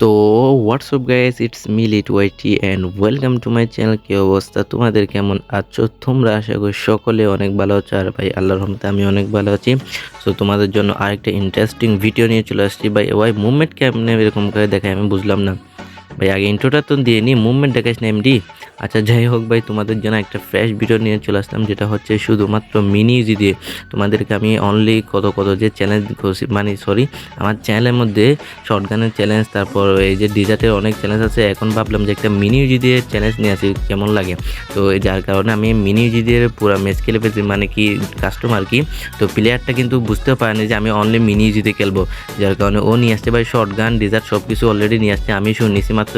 তো what's up guys it's me Litt YT and welcome to my channel কী অবস্থা? তোমাদের কেমন আছো? তোমরা আশা করি সকলে অনেক ভালো আছো, আর ভাই, আল্লাহর রহমতে আমি অনেক ভালো আছি। সো তোমাদের জন্য আরেকটা ইন্টারেস্টিং ভিডিও নিয়ে চলে আসছি। ভাই ওয়াই মুভমেন্ট কেমন এরকম করে দেখায় আমি বুঝলাম না। ভাই, আগে ইন্ট্রোটা তো দিয়ে নি। মুভমেন্ট দেখাইস না এমডি আচ্ছা যাই হোক ভাই, তোমাদের জন্য একটা ফ্রেশ ভিডিও নিয়ে চলে আসলাম, যেটা হচ্ছে শুধুমাত্র মিনি ইউজি দিয়ে। তোমাদেরকে আমি অনলি কত কত যে চ্যালেঞ্জ মানে সরি আমার চ্যানেলের মধ্যে শর্ট গানের চ্যালেঞ্জ তারপর এই যে ডিজার্টের অনেক চ্যালেঞ্জ আছে। এখন ভাবলাম যে একটা মিনি ইউজি দিয়ে চ্যালেঞ্জ নিয়ে আসি, কেমন লাগে? তো যার কারণে আমি মিনি ইউজি দিয়ে পুরো ম্যাচ খেলে ফেলছি মানে কি কাস্টমার কি। তো প্লেয়ারটা কিন্তু বুঝতেও পারেনি যে আমি অনলি মিনি ইউজিতে খেলব। যার কারণে ও নিয়ে ভাই শর্ট গান ডিজার্ট সব কিছু অলরেডি নিয়ে আসছে, আমি শুনে নিছি মাত্র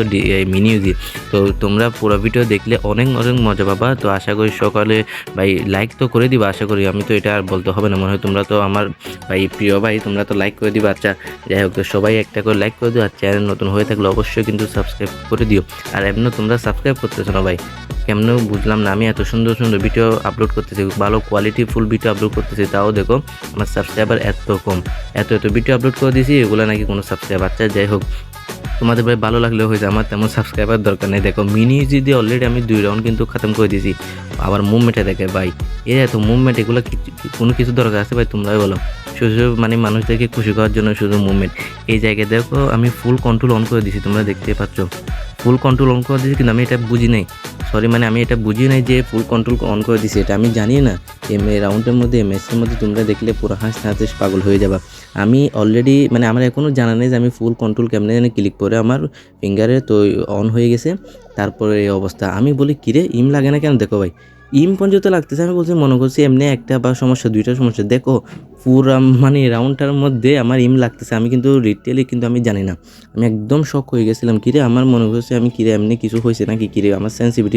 মিনি ইউজি তো তোমরা পুরো ভিডিও দেখলে অনেক অনেক মজা পাবা। তো আশা করি সকালে ভাই লাইক তো করে দিবা, আশা করি আমি তো এটা আর বলতে হবে না। মনে হয় তোমরা তো আমার ভাই, প্রিয় ভাই, তোমরা তো লাইক করে দিবা। আচ্ছা যাই হোক সবাই একটা করে লাইক করে দিও। আর চ্যানেল নতুন হয়ে থাকলে অবশ্যই কিন্তু সাবস্ক্রাইব করে দিও। আর এমনি তোমরা সাবস্ক্রাইব করতেছো না ভাই কেমন বুঝলাম না আমি এত সুন্দর সুন্দর ভিডিও আপলোড করতেছি, ভালো কোয়ালিটি ফুল ভিডিও আপলোড করতেছি, তাও দেখো আমার সাবস্ক্রাইবার এত কম। এত এত ভিডিও আপলোড করে দিয়েছি, এগুলো নাকি কোনো সাবস্ক্রাইব আচ্ছা যাই হোক তোমাদের ভাই ভালো লাগলেও যায়, আমার তেমন সাবস্ক্রাইবার দরকার নেই। দেখো, মিনি যদি অলরেডি আমি দুই রাউন্ড কিন্তু খতম করে দিয়েছি। আবার মুভমেন্টে দেখে, ভাই, এ এত মুভমেন্ট এগুলো কোনো কিছু দরকার আছে? ভাই, তোমরাই বলো। শুধু মানে মানুষদেরকে খুশি করার জন্য শুধু মুভমেন্ট এই জায়গায় দেখো, আমি ফুল কন্ট্রোল অন করে দিয়েছি, তোমরা দেখতে পাচ্ছ। ফুল কন্ট্রোল অন করে দিয়েছি, কিন্তু আমি এটা বুঝি নাই। সরি মানে আমি এটা বুঝি নাই যে ফুল কন্ট্রোল অন করে দিছি, এটা আমি জানি না। এম রাউন্ডের মধ্যে ম্যাচের মধ্যে তোমরা দেখলে পুরো হাসতে হাসতে পাগল হয়ে যাবা। আমি অলরেডি মানে আমার এখনও জানা নেই যে আমি ফুল কন্ট্রোল কেমনে জানি ক্লিক করে আমার ফিঙ্গারে তো অন হয়ে গেছে। তারপরে এই অবস্থা। আমি বলি, কিরে, ইম লাগে না কেন? দেখো ভাই, ইম পর্যন্ত লাগতেছে। আমি বলছি, মনে করছি এমনি একটা বা সমস্যা, দুইটা সমস্যা। দেখো, পুরা মানে রাউন্ডটার মধ্যে আমার ইম লাগতেছে। আমি কিন্তু রিটেলি কিন্তু আমি জানি না। আমি একদম শখ হয়ে গেছিলাম। কিরে, আমার মনে করছে আমি কিরে, এমনি কিছু হয়েছে নাকি? কিরে, আমার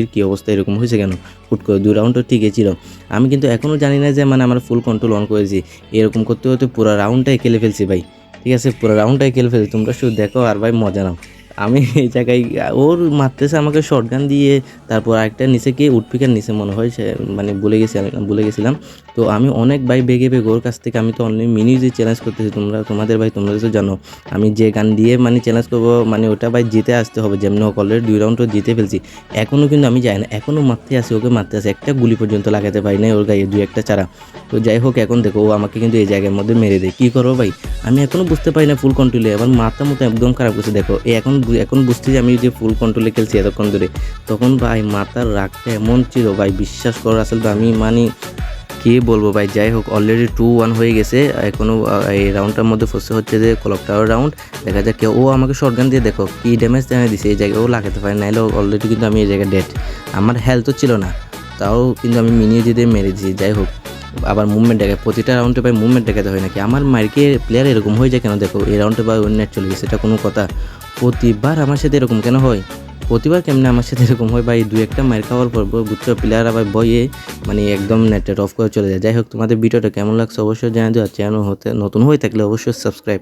সেন্সিভিটির কী অবস্থা, এরকম হয়েছে কেন? ফুট করে দু রাউন্ডটা ঠিকই ছিল। আমি কিন্তু এখনও জানি না যে মানে আমার ফুল কন্ট্রোল অন করেছি। এরকম করতে করতে পুরো রাউন্ডটাই খেলে ফেলছি ভাই। ঠিক আছে, পুরো রাউন্ডটাই খেলে ফেলছি। তোমরা শুধু দেখো আর ভাই মজা নাও। আমি এই জায়গায় ওর মারতেছে আমাকে শর্ট গান দিয়ে, তারপর আরেকটা নিচে গিয়ে উঠপিকার নিচে মনে হয় সে মানে ভুলে গেছি ভুলে গেছিলাম। তো আমি অনেক ভাই বেগে বেগে ওর কাছ থেকে আমি তো অনলি মিনি যে চ্যালেঞ্জ করতেছি, তোমরা, তোমাদের ভাই, তোমরা তো জানো, আমি যে গান দিয়ে মানে চ্যালেঞ্জ করব মানে ওটা ভাই জিতে আসতে হবে, যেমন হোক অলরেডি দুই রাউন্ড জিতে ফেলছি। এখনও কিন্তু আমি যাই না এখনও মারতে আসি, ওকে মারতে আসি, একটা গুলি পর্যন্ত লাগাতে পারি না ওর গায়ে, দুই একটা চারা। তো যাই হোক, এখন দেখো, ও আমাকে কিন্তু এই জায়গার মধ্যে মেরে দেয়। কী করব ভাই? আমি এখনও বুঝতে পারি না ফুল কন্ট্রোলে আবার মাথা মতো একদম খারাপ করছে। দেখো এখন এখন বুঝতে যে আমি যে ফুল কন্ট্রোলে খেলছি এতক্ষণ ধরে, তখন ভাই মাথার রাগটা এমন ছিল ভাই, বিশ্বাস করো আসলে আমি মানে কি বলব ভাই? যাই হোক অলরেডি টু ওয়ান হয়ে গেছে এখনও এই রাউন্ডটার মধ্যে ফসে হচ্ছে যে ক্লক টাওয়ার রাউন্ড দেখা যাক কেউ ও আমাকে শর্টগান দিয়ে দেখো, কি ড্যামেজ জানিয়ে দিছে, এই জায়গায় ও লাগাতে পারে, নাইলে অলরেডি কিন্তু আমি এই জায়গায় ডেট আমার হেলথও ছিল না, তাও কিন্তু আমি মিনিয়ে দিয়ে মেরে দিয়েছি, যাই হোক, আবার মুভমেন্ট দেখে প্রতিটা রাউন্ডে ভাই মুভমেন্ট দেখাতে হয় নাকি? আমার মার্কে প্লেয়ার এরকম হয়ে যায় কেন? দেখো, এই রাউন্ডে বা নেট চলে গেছে, এটা কোনো কথা। প্রতিবার আমার সাথে এরকম কেন হয়? প্রতিবার কেমনে আমার সাথে এরকম হয় ভাই? দু একটা মার খাওয়ার পর বুঝছ প্লেয়ার আবার বইয়ে মানে একদম নেটে অফ করে চলে যায়। যাই হোক, তোমাদের ভিডিওটা কেমন লাগছে অবশ্যই জানিয়ে দেওয়া চ্যানেল হতে নতুন হয়ে থাকলে অবশ্যই সাবস্ক্রাইব